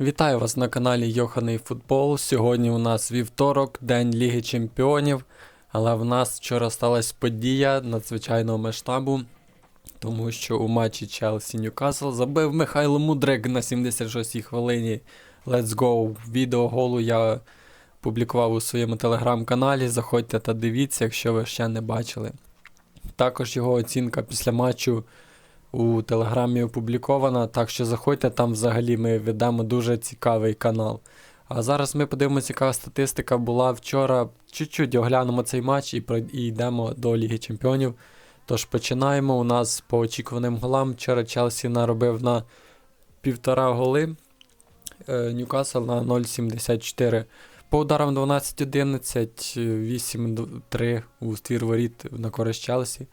Вітаю вас на каналі Йоханий Футбол. Сьогодні у нас вівторок, День Ліги Чемпіонів. Але в нас вчора сталася подія надзвичайного масштабу, тому що у матчі Челсі Ньюкасл забив Михайло Мудрик на 76-й хвилині. Let's go! Відео голу я публікував у своєму телеграм-каналі. Заходьте та дивіться, якщо ви ще не бачили. Також його оцінка після матчу у Телеграмі опублікована, так що заходьте, там взагалі ми ведемо дуже цікавий канал. А зараз ми подивимося, яка статистика була вчора. Чуть-чуть оглянемо цей матч і, і йдемо до Ліги Чемпіонів. Тож починаємо. У нас по очікуваним голам. Вчора Челсі наробив на півтора голи. Е, Ньюкасл на 0,74. По ударам 12-11, 8-3 у ствір воріт на користь Челсі.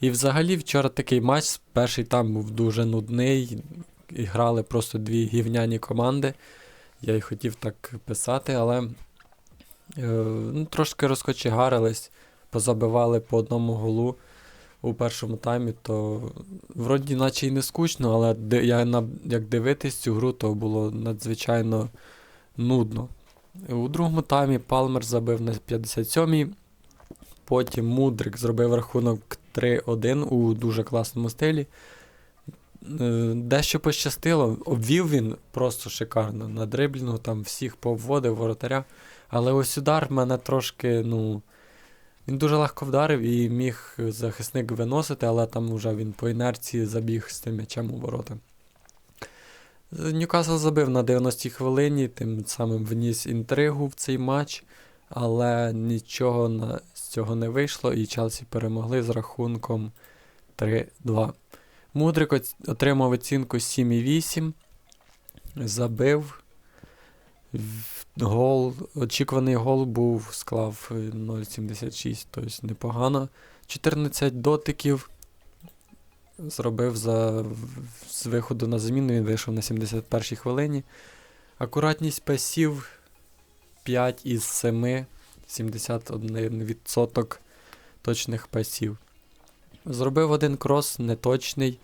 І взагалі вчора такий матч, перший там був дуже нудний. І грали просто дві гівняні команди. Я й хотів так писати, але е, ну, трошки розкочегарились, позабивали по одному голу у першому таймі, то вроді наче й не скучно, але я, як дивитись цю гру, то було надзвичайно нудно. У другому таймі Палмер забив на 57-й. Потім Мудрик зробив рахунок 3-1 у дуже класному стилі. Е, Дещо пощастило, обвів він просто шикарно. На дриблінгу там всіх повводив воротаря. Але ось удар мене трошки, ну. Він дуже легко вдарив і міг захисник виносити, але там вже він по інерції забіг з тим м'ячем у ворота. Ньюкасл забив на 90-й хвилині, тим самим вніс інтригу в цей матч, але нічого з цього не вийшло, і Челсі перемогли з рахунком 3-2. Мудрик отримав оцінку 7,8, забив. Гол, очікуваний гол був, склав е, 0,76, тобто непогано. 14 дотиків зробив за, з виходу на заміну, він вийшов на 71-й хвилині. Акуратність пасів 5 із 7, 71% точних пасів. Зробив один крос, неточний.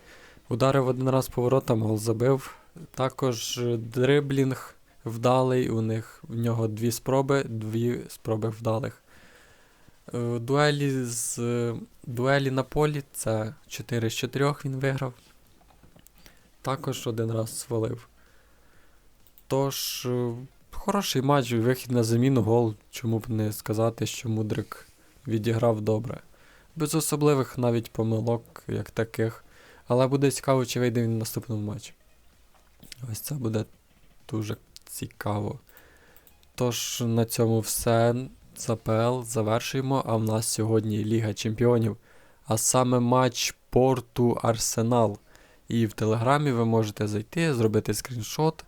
Ударив один раз поворотом, гол забив. Також дриблінг вдалий. У них в нього дві спроби, дві спроби вдалих. Е, Дуелі з дуелі на полі це 4 з 4 він виграв. Також один раз свалив. Тож, е, хороший матч, вихід на заміну, гол. Чому б не сказати, що Мудрик відіграв добре. Без особливих навіть помилок, як таких. Але буде цікаво, чи вийде він в наступному матчі. Ось це буде дуже цікаво. Тож на цьому все. з АПЛ завершуємо. А в нас сьогодні Ліга Чемпіонів. А саме матч Порту Арсенал. І в Телеграмі ви можете зайти, зробити скріншот,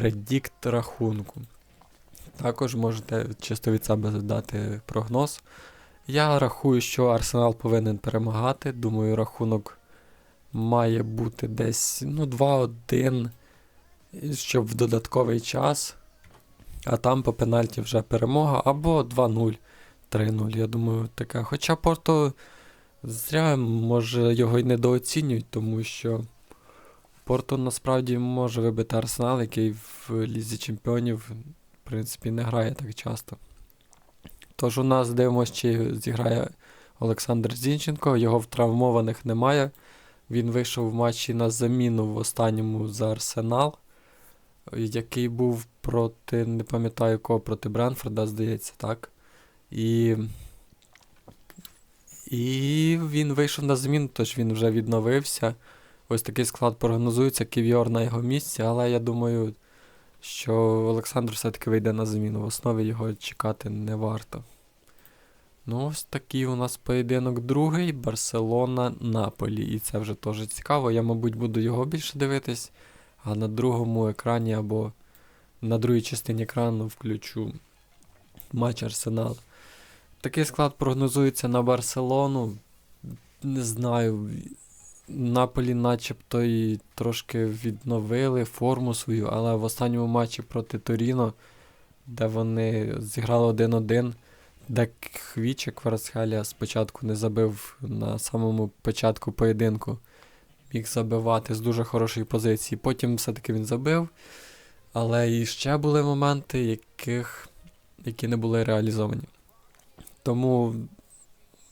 предікт рахунку. Також можете чисто від себе дати прогноз. Я рахую, що Арсенал повинен перемагати. Думаю, рахунок має бути десь ну, 2-1, щоб в додатковий час. А там по пенальті вже перемога або 2-0, 3-0. Я думаю, таке. Хоча Порто зря, може, його й недооцінюють, тому що Порто насправді може вибити Арсенал, який в Лізі Чемпіонів, в принципі, не грає так часто. Тож у нас дивимося, чи зіграє Олександр Зінченко, його в травмованих немає. Він вийшов в матчі на заміну в останньому за Арсенал, який був проти, не пам'ятаю кого, проти Бренфорда, здається, так. І, і він вийшов на зміну, тож він вже відновився. Ось такий склад прогнозується, Ків'йор на його місці, але я думаю, що Олександр все-таки вийде на заміну. В основі його чекати не варто. Ну, ось такий у нас поєдинок другий. Барселона Наполі. І це вже теж цікаво. Я, мабуть, буду його більше дивитись, а на другому екрані або на другій частині екрану включу матч Арсенал. Такий склад прогнозується на Барселону. Не знаю. Наполі начебто і трошки відновили форму свою, але в останньому матчі проти Торіно, де вони зіграли 1-1, де Хвіче Кварцхелія спочатку не забив на самому початку поєдинку. Міг забивати з дуже хорошої позиції. Потім все-таки він забив. Але і ще були моменти, яких, які не були реалізовані. Тому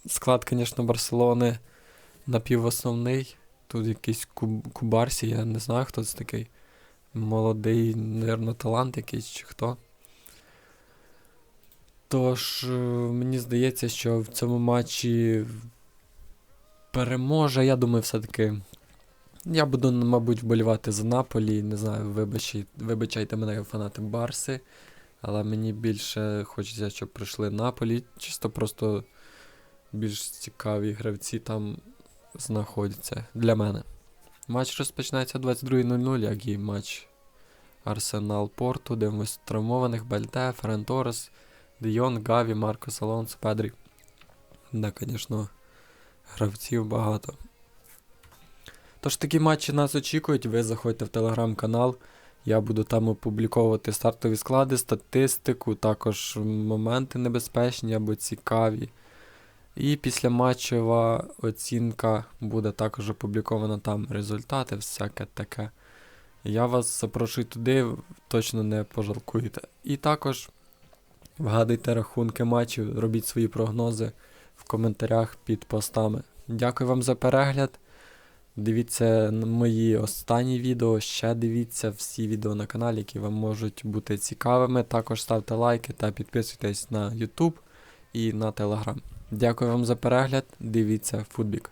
склад, звісно, Барселони напівосновний. Тут якийсь куб, Кубарсі, я не знаю, хто це такий. Молодий, напевно, талант якийсь чи хто. Тож, е, мені здається, що в цьому матчі переможе, я думаю, все-таки. Я буду, мабуть, вболівати за Наполі. Не знаю, вибачайте, вибачайте мене фанати Барси. Але мені більше хочеться, щоб прийшли Наполі. Чисто просто більш цікаві гравці там знаходяться для мене. Матч розпочинається о 22.00, як і матч Арсенал Порту. Дивимось травмованих Бальте, Ферен Торес, Дейон, Гаві, Маркос Алонсо, Педрі. Да, звісно, гравців багато. Тож такі матчі нас очікують. Ви заходьте в телеграм-канал. Я буду там опубліковувати стартові склади, статистику, також моменти небезпечні або цікаві. І після матчева оцінка буде також опублікована там результати, всяке таке. Я вас запрошую туди, точно не пожалкуєте. І також вгадуйте рахунки матчів, робіть свої прогнози в коментарях під постами. Дякую вам за перегляд. Дивіться мої останні відео, ще дивіться всі відео на каналі, які вам можуть бути цікавими. Також ставте лайки та підписуйтесь на YouTube і на Telegram. Дякую вам за перегляд. Дивіться футбік.